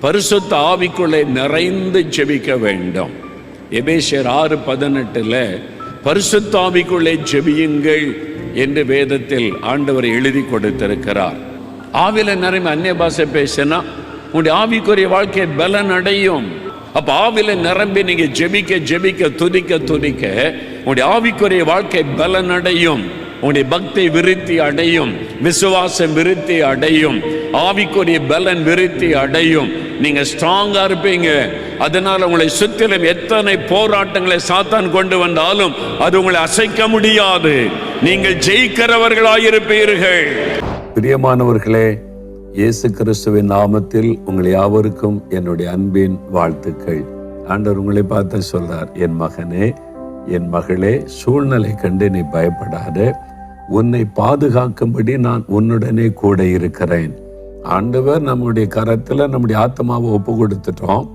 பரிசுத்த ஆவிக்குள்ளே நிறைந்து ஜெபிக்க வேண்டும். எபேசியர் ஆறு பதினெட்டுல பரிசுத்த ஆவிக்குள்ளே ஜெபியுங்கள் என்று வேதத்தில் ஆண்டவர் எழுதி கொடுத்திருக்கிறார். ஆவில நிறைய அந்நிய பாஷை பேசினா உங்களுடைய ஆவிக்குரிய வாழ்க்கை பலன் அடையும். அப்ப ஆவில நிரம்பி நீங்க ஜெபிக்க ஜெபிக்க துதிக்க துதிக்க உங்களுடைய ஆவிக்குரிய வாழ்க்கை பலன் அடையும். உன்னுடைய பக்தி விருத்தி அடையும். விசுவாசம் விருத்தி அடையும். ஆவிக்குரிய பலன் விருத்தி அடையும். நீங்க ஸ்ட்ராங்கா இருப்பீங்க. அதனால உங்களை சுற்றிலும் எத்தனை போராட்டங்களை சாத்தான் கொண்டு வந்தாலும் அது உங்களை அசைக்க முடியாது. நீங்கள் ஜெயிக்கிறவர்களாயிருப்பீர்கள் பிரியமானவர்களே இயேசு கிறிஸ்துவின் நாமத்தில் உங்கள் யாவருக்கும் என்னுடைய அன்பின் வாழ்த்துக்கள். ஆண்டவர் உங்களை பார்த்து சொல்றார் என் மகனே என் மகளே சூழ்நிலை கண்டு நீ பயப்படாத. உன்னை பாதுகாக்கும்படி நான் உன்னுடனே கூட இருக்கிறேன். ஆண்டவர் நம்முடைய கரத்துல நம்முடைய ஆத்மாவை ஒப்பு கொடுத்துட்டோம்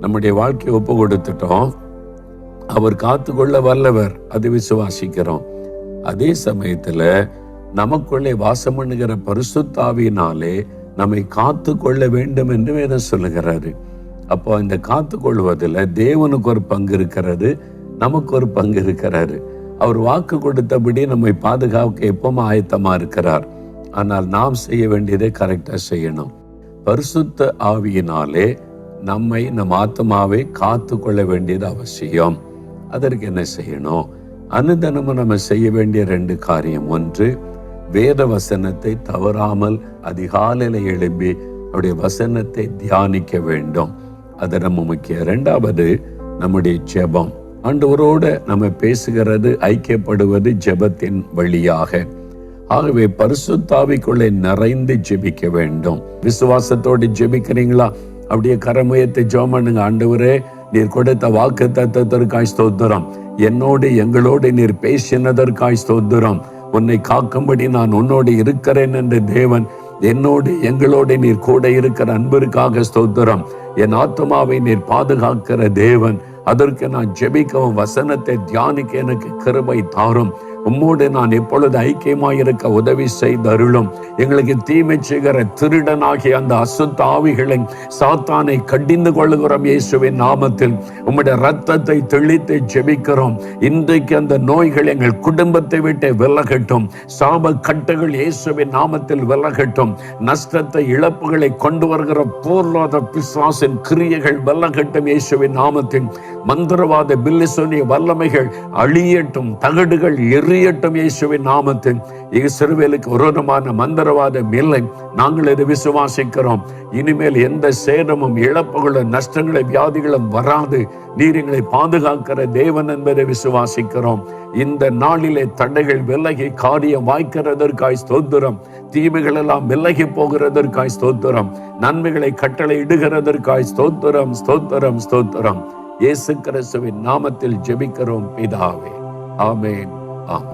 நம்முடைய வாழ்க்கையை ஒப்பு கொடுத்துட்டோம் அவர் காத்துக்கொள்ள வல்லவர் அது விசுவாசிக்கிறோம். அதே சமயத்துல நமக்குள்ளே வாசம் பண்ணுகிற பரிசுத்தாவியினாலே நம்மை காத்து கொள்ள வேண்டும் என்று வேதம் சொல்லுகிறாரு. அப்போ இந்த காத்து கொள்வதில் தேவனுக்கு ஒரு பங்கு இருக்கிறது நமக்கு ஒரு பங்கு இருக்கிறாரு. அவர் வாக்கு கொடுத்தபடி நம்மை பாதுகாக்க எப்பவும் ஆயத்தமா இருக்கிறார். ஆனால் நாம் செய்ய வேண்டியதை கரெக்டா செய்யணும். பரிசுத்த ஆவியினாலே நம்மை நம் ஆத்மாவை காத்து கொள்ள வேண்டியது அவசியம். அதற்கு என்ன செய்யணும்? அனுதனமும் நம்ம செய்ய வேண்டிய ரெண்டு காரியம் ஒன்று வேத வசனத்தை தவறாமல் அதிகாலையில் எழும்பி அவருடைய வசனத்தை தியானிக்க வேண்டும். அது நம்ம முக்கியம். இரண்டாவது நம்முடைய ஜெபம். ஆண்டவரோட நம்ம பேசுகிறது ஐக்கியப்படுவது ஜெபத்தின் வழியாக. ஆகவே பரிசுத்தாவிக்குள்ளே நிறைந்து ஜெபிக்க வேண்டும். விசுவாசத்தோடு ஜெபிக்கிறீங்களா? அப்படியே கரமுயத்தை ஜெபம் பண்ணுங்க. ஆண்டவரே நீர் கொடுத்த வாக்கு தத்துவத்திற்காய் ஸ்தோத்திரம். என்னோடு எங்களோடு நீர் பேசினதற்காய் ஸ்தோத்திரம். உன்னை காக்கும்படி நான் உன்னோடு இருக்கிறேன் என்று தேவன் என்னோடு எங்களோடு நீர் கூட இருக்கிற அன்பிற்காக ஸ்தோத்திரம். என் ஆத்மாவை நீர் பாதுகாக்கிற தேவன். அதற்கு நான் ஜெபிக்கவும் வசனத்தை தியானிக்க எனக்கு கிருபை தாரும். உம்மோடு நான் எப்பொழுது ஐக்கியமாயிருக்க உதவி செய்தருளும். எங்களுக்கு தீமை செய்கிற திருடனாகிய அந்த அசுத்த ஆவிகளை சாத்தானை கடிந்து கொள்ளுகிறோம் இயேசுவின் நாமத்தில். உம்முடைய ரத்தத்தை தெளித்து ஜெபிக்கிறோம். இன்றைக்கு அந்த நோய்கள் எங்கள் குடும்பத்தை விட்டு விலகட்டும். சாப கட்டுகள் இயேசுவின் நாமத்தில் விலகட்டும். நஷ்டத்தை இழப்புகளை கொண்டு வருகிற போர்வாத பிசாசின் கிரியைகள் விலகட்டும் இயேசுவின் நாமத்தில். மந்திரவாத பில்லிசோனிய வல்லமைகள் அழியட்டும். தகடுகள் எரி எரியட்டும் இயேசுவின் நாமத்தில். இஸ்ரவேலுக்கு விரோதமான மந்திரவாதம் இல்லை நாங்கள் இதை விசுவாசிக்கிறோம்? இனிமேல் எந்த சேதமும் இழப்புகளும் நஷ்டங்களும் வியாதிகளும் வராது. நீர் எங்களை பாதுகாக்கிற தேவன் என்பதை விசுவாசிக்கிறோம். இந்த நாளிலே தடைகள் விலகி காரியம் வாய்க்கிறதற்காய் ஸ்தோத்திரம். தீமைகள் எல்லாம் விலகி போகிறதற்காய் ஸ்தோத்திரம். நன்மைகளை கட்டளை இடுகிறதற்காய் ஸ்தோத்திரம் ஸ்தோத்திரம் ஸ்தோத்திரம். இயேசு கிறிஸ்துவின் நாமத்தில் ஜெபிக்கிறோம் பிதாவே. ஆமேன். ஆமென்.